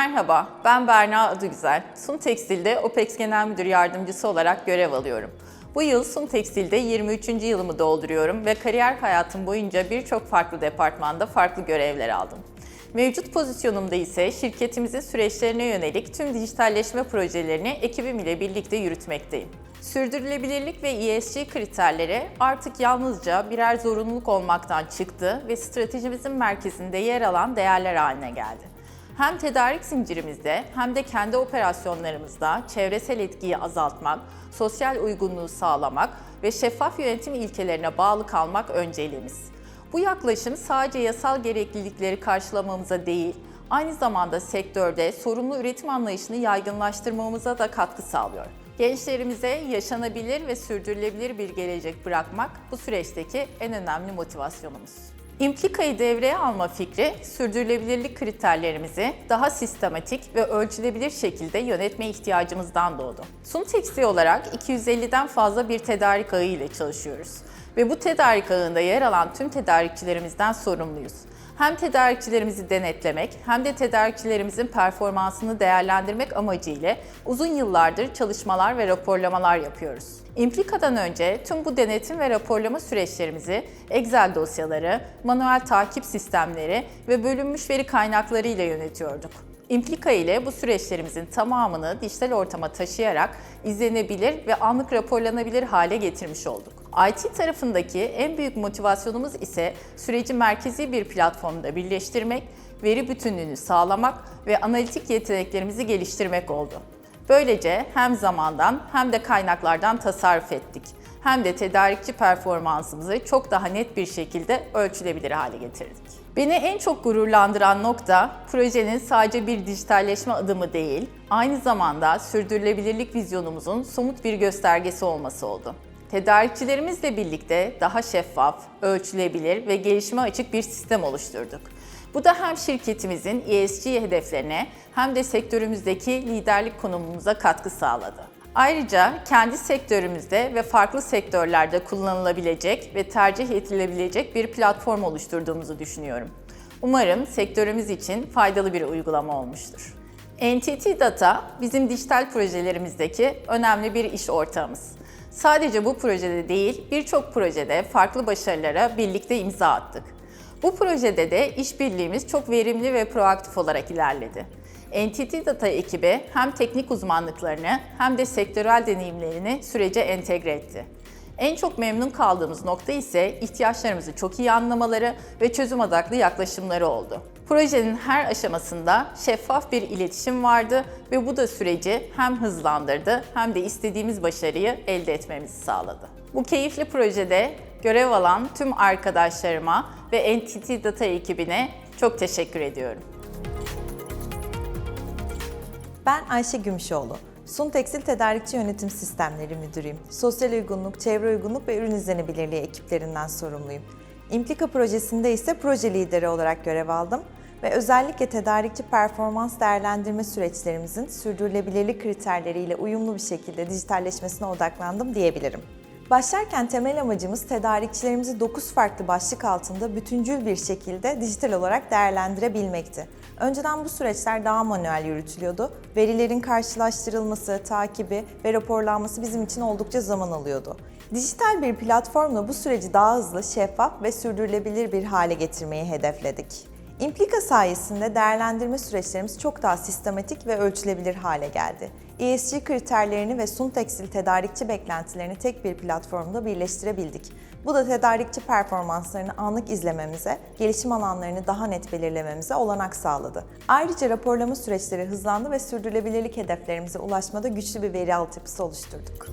Merhaba, ben Berna Adıgüzel. Sun Tekstil'de OPEX Genel Müdür Yardımcısı olarak görev alıyorum. Bu yıl Sun Tekstil'de 23. yılımı dolduruyorum ve kariyer hayatım boyunca birçok farklı departmanda farklı görevler aldım. Mevcut pozisyonumda ise şirketimizin süreçlerine yönelik tüm dijitalleşme projelerini ekibim ile birlikte yürütmekteyim. Sürdürülebilirlik ve ESG kriterleri artık yalnızca birer zorunluluk olmaktan çıktı ve stratejimizin merkezinde yer alan değerler haline geldi. Hem tedarik zincirimizde hem de kendi operasyonlarımızda çevresel etkiyi azaltmak, sosyal uygunluğu sağlamak ve şeffaf yönetim ilkelerine bağlı kalmak önceliğimiz. Bu yaklaşım sadece yasal gereklilikleri karşılamamıza değil, aynı zamanda sektörde sorumlu üretim anlayışını yaygınlaştırmamıza da katkı sağlıyor. Gençlerimize yaşanabilir ve sürdürülebilir bir gelecek bırakmak bu süreçteki en önemli motivasyonumuz. İmplika'yı devreye alma fikri, sürdürülebilirlik kriterlerimizi daha sistematik ve ölçülebilir şekilde yönetme ihtiyacımızdan doğdu. Sun Tekstil olarak 250'den fazla bir tedarik ağı ile çalışıyoruz ve bu tedarik ağında yer alan tüm tedarikçilerimizden sorumluyuz. Hem tedarikçilerimizi denetlemek hem de tedarikçilerimizin performansını değerlendirmek amacıyla uzun yıllardır çalışmalar ve raporlamalar yapıyoruz. İmplika'dan önce tüm bu denetim ve raporlama süreçlerimizi Excel dosyaları, manuel takip sistemleri ve bölünmüş veri kaynakları ile yönetiyorduk. İmplika ile bu süreçlerimizin tamamını dijital ortama taşıyarak izlenebilir ve anlık raporlanabilir hale getirmiş olduk. IT tarafındaki en büyük motivasyonumuz ise süreci merkezi bir platformda birleştirmek, veri bütünlüğünü sağlamak ve analitik yeteneklerimizi geliştirmek oldu. Böylece hem zamandan hem de kaynaklardan tasarruf ettik. Hem de tedarikçi performansımızı çok daha net bir şekilde ölçülebilir hale getirdik. Beni en çok gururlandıran nokta projenin sadece bir dijitalleşme adımı değil, aynı zamanda sürdürülebilirlik vizyonumuzun somut bir göstergesi olması oldu. Tedarikçilerimizle birlikte daha şeffaf, ölçülebilir ve gelişime açık bir sistem oluşturduk. Bu da hem şirketimizin ESG hedeflerine hem de sektörümüzdeki liderlik konumumuza katkı sağladı. Ayrıca kendi sektörümüzde ve farklı sektörlerde kullanılabilecek ve tercih edilebilecek bir platform oluşturduğumuzu düşünüyorum. Umarım sektörümüz için faydalı bir uygulama olmuştur. NTT Data bizim dijital projelerimizdeki önemli bir iş ortağımız. Sadece bu projede değil, birçok projede farklı başarılara birlikte imza attık. Bu projede de işbirliğimiz çok verimli ve proaktif olarak ilerledi. NTT Data ekibi hem teknik uzmanlıklarını hem de sektörel deneyimlerini sürece entegre etti. En çok memnun kaldığımız nokta ise ihtiyaçlarımızı çok iyi anlamaları ve çözüm odaklı yaklaşımları oldu. Projenin her aşamasında şeffaf bir iletişim vardı ve bu da süreci hem hızlandırdı hem de istediğimiz başarıyı elde etmemizi sağladı. Bu keyifli projede görev alan tüm arkadaşlarıma ve NTT Data ekibine çok teşekkür ediyorum. Ben Ayşe Gümüşoğlu. Sun Tekstil Tedarikçi Yönetim Sistemleri Müdürüyüm. Sosyal uygunluk, çevre uygunluk ve ürün izlenebilirliği ekiplerinden sorumluyum. İmplika projesinde ise proje lideri olarak görev aldım ve özellikle tedarikçi performans değerlendirme süreçlerimizin sürdürülebilirlik kriterleriyle uyumlu bir şekilde dijitalleşmesine odaklandım diyebilirim. Başlarken temel amacımız tedarikçilerimizi 9 farklı başlık altında bütüncül bir şekilde dijital olarak değerlendirebilmekti. Önceden bu süreçler daha manuel yürütülüyordu. Verilerin karşılaştırılması, takibi ve raporlanması bizim için oldukça zaman alıyordu. Dijital bir platformla bu süreci daha hızlı, şeffaf ve sürdürülebilir bir hale getirmeyi hedefledik. İmplika sayesinde değerlendirme süreçlerimiz çok daha sistematik ve ölçülebilir hale geldi. ESG kriterlerini ve Sun Tekstil tedarikçi beklentilerini tek bir platformda birleştirebildik. Bu da tedarikçi performanslarını anlık izlememize, gelişim alanlarını daha net belirlememize olanak sağladı. Ayrıca raporlama süreçleri hızlandı ve sürdürülebilirlik hedeflerimize ulaşmada güçlü bir veri altyapısı oluşturduk.